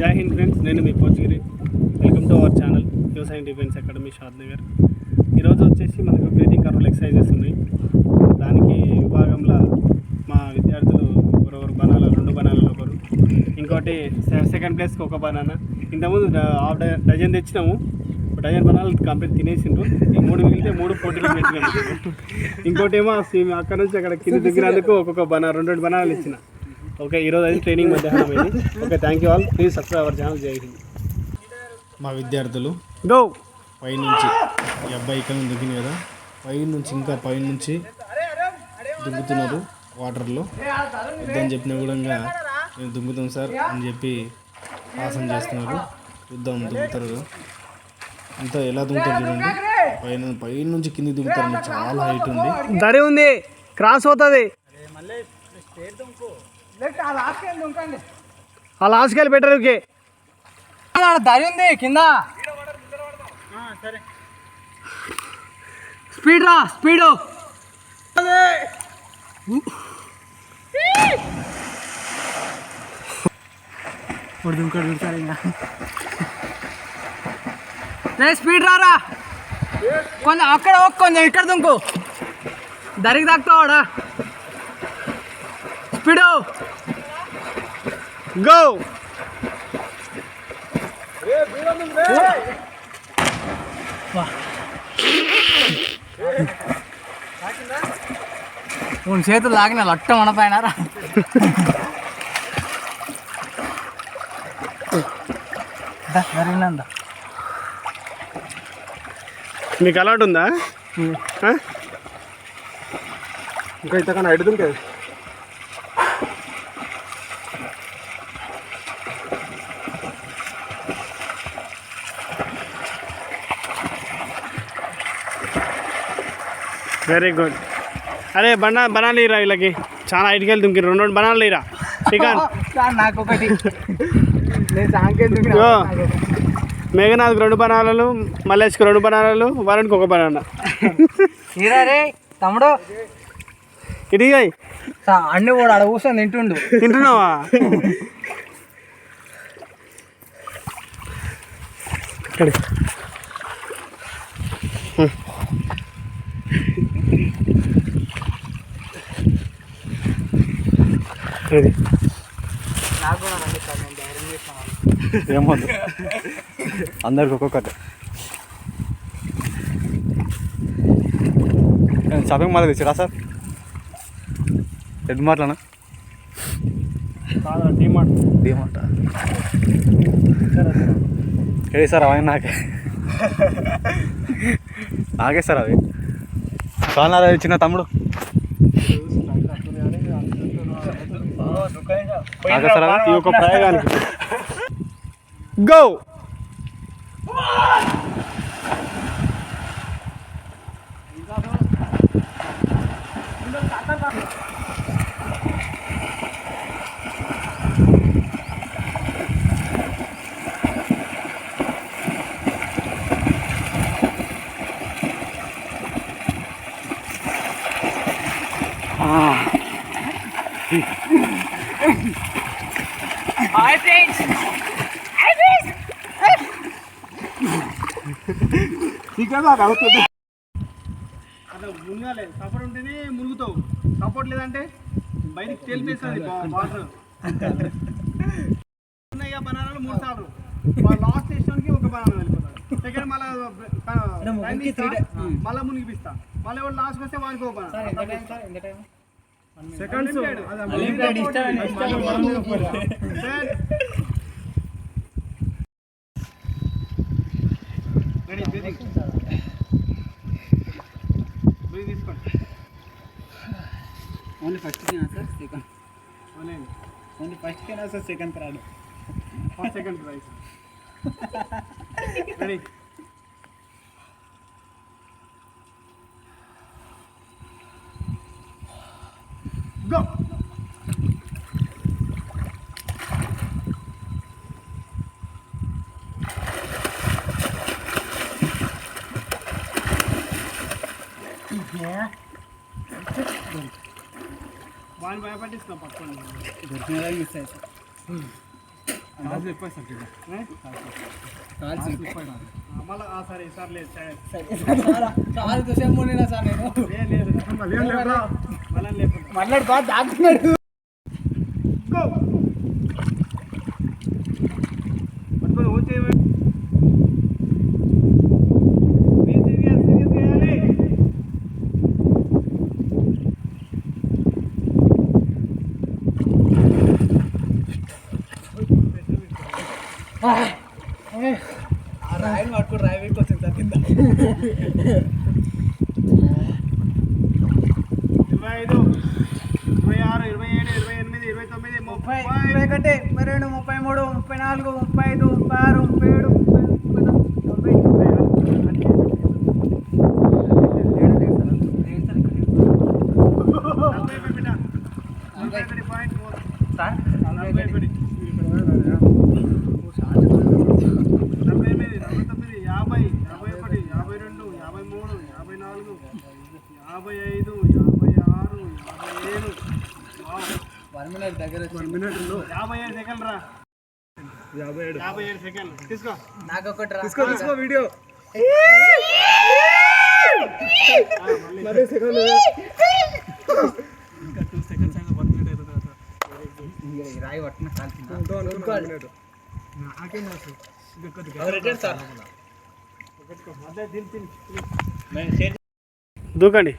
జై హింద్ ఫ్రెండ్స్ నేను మీ Pochagiri. Welcome to our channel వ్యవసాయం డిఫెన్స్ అకాడమీ షాద్ నగర్ ఈరోజు వచ్చేసి మనకు బ్రీతింగ్ కంట్రోల్ ఎక్సర్సైజెస్ ఉన్నాయి. దానికి విభాగంలో మా విద్యార్థులు ఒకరు బనానా రెండు బనానాలు ఒకరు. ఇంకోటి సెకండ్ ప్లేస్కి ఒక బనానా. ఇంతకుముందు హాఫ్ డజన్ తెచ్చినాము. డజన్ బనానాలు కంప్లీట్ తినేసిండ్రు. ఈ మూడు మిగిలితే మూడు పోటీలు పెట్టినాము. ఇంకోటి ఏమో అక్కడ నుంచి అక్కడ కింద దిగినందుకు ఒక్కొక్క బనా రెండు రెండు బనానాలు ఇచ్చిన. ఓకే ఈరోజు అయితే ట్రైనింగ్ మధ్యాహ్నం అయింది okay thank you all please subscribe our channel Jai Hind మా విద్యార్థులు గో పైనుంచి ఈ అబ్బాయి ఇక్కడ నుంచి దిగింది కదా? పైనుంచి ఇంకా పైనుంచి దుంకుతున్నారు వాటర్లో. వద్దని చెప్పిన కూడా మేము దుంకుతాం సార్ అని చెప్పి ఆసన చేస్తున్నారు. చూద్దాం దుంకుతారు అంతా ఎలా దుంకుతారు చూడండి. పైన పైనుంచి కింది దుంకుతారు చాలా హైట్ ఉంది. దరి ఉంది. క్రాస్ అవుతుంది. ఆ లాస్ట్కి వెళ్ళి ఓకే దరి ఉంది కింద. స్పీడ్ రా స్పీడ్. స్పీడ్ రారా కొంచెం అక్కడ కొంచెం ఇక్కడ దుంకు. దరికి తాకుతావాడా స్పీడు గో. ఉన్ చేతులు లాగిన లట్ట మన పైన రా. జరిగినందా మీకు అలవాటు ఉందా? ఇంకా ఇంతకన్నా ఎడు దుంకే వెరీ గుడ్ అరే బనా బనాలు ఇరా వీళ్ళకి? చాలా హైట్కి వెళ్ళి దుంకి రెండు రెండు బనాలు ఇరా శ్రీకాంత్. నాకు ఒకటి నేను సాంకేతిక ఇగో, మేఘనాథ్కి రెండు బనానాలు మల్లేష్కి రెండు బనానాలు వరుణ్కి ఒక బనానా. ఇరా రే తమ్ముడు. ఇది అన్ని కూడా ఆడ కూర్చొని తింటుండు. తింటున్నావా? ఇక్కడ చేసిన ఏమొద్దు అందరికి ఒక్కొక్కటి షాపింగ్ మాల్ తెచ్చిరా సార్? రెడ్ మార్ట్లనా? డిమార్ట్ డిమార్ట్ ఏది సార్ అవన్నీ నాకే. నాకే సార్ అవి. కాలనారా చిన్న తమ్ముడు. నాకే సార్ అవి ఈ యొక్క ప్రయోగానికి గో హాయ్ అట్లా మునగాలి సపోర్ట్ ఉంటేనే మునుగుతావు సపోర్ట్ లేదంటే బయటికి తేలిపేస్తుంది వాటర్ ఉన్నాయిగా బనానాలు మూడు సార్లు లాస్ట్ స్టేషన్కి ఒక బనానా వెళ్ళిపోతాడు సెకండ్ మళ్ళీ మళ్ళీ మునిగిపిస్తా మళ్ళీ ఎవరు లాస్ట్ వస్తే వానికి ఒక banana seconds only first sir second అవునండి ఓన్లీ ఫస్ట్ కేనా sir second first second prize ready go వాడిని భయపట్టిస్తున్నా పక్కన దొరికినదా మిస్ అవుతా మళ్ళీ సరే ఈసారి లేదు కాదు దుసేం మొన్న సార్ నేను లేదు మళ్ళీ లేకుండా మళ్ళీ బాగా దాక్కున్నాడు గో పట్టుకొని ఊ చేయవే మీరు సీరియస్ సీరియస్ చేయాలి ఆ రాయిని పట్టుకుని రాయి వీక్ వచ్చింది సార్ కింద ఇరవై ఐదు ఇరవై ఆరు ఇరవై ఏడు ఇరవై ఎనిమిది ఇరవై తొమ్మిది ముప్పై ఇరవై ఒకటి ముప్పై రెండు ముప్పై మూడు ముప్పై నాలుగు ముప్పై ఐదు ముప్పై ఆరు ముప్పై ఏడు ముప్పై ఎనిమిది, ముప్పై తొంభై నలభై బిడ్డ నలభై ఒకటి పాయింట్ మూడు నలభై ఒకటి నలభై ఎనిమిది నలభై తొమ్మిది యాభై యాభై ఒకటి యాభై రెండు యాభై మూడు యాభై నాలుగు యాభై ఐదు యాభై ఆరు యాభై ఏడు. వన్ మినిట్ దగ్గర యాభై ఏడు సెకండ్ రా. యాభై ఏడు. యాభై ఏడు సెకండ్ తీసుకో. నాకు ఒకటి రా. తీసుకో తీసుకో వీడియో. ఈ రాయి పట్టిన కాల్చింది దూకండి.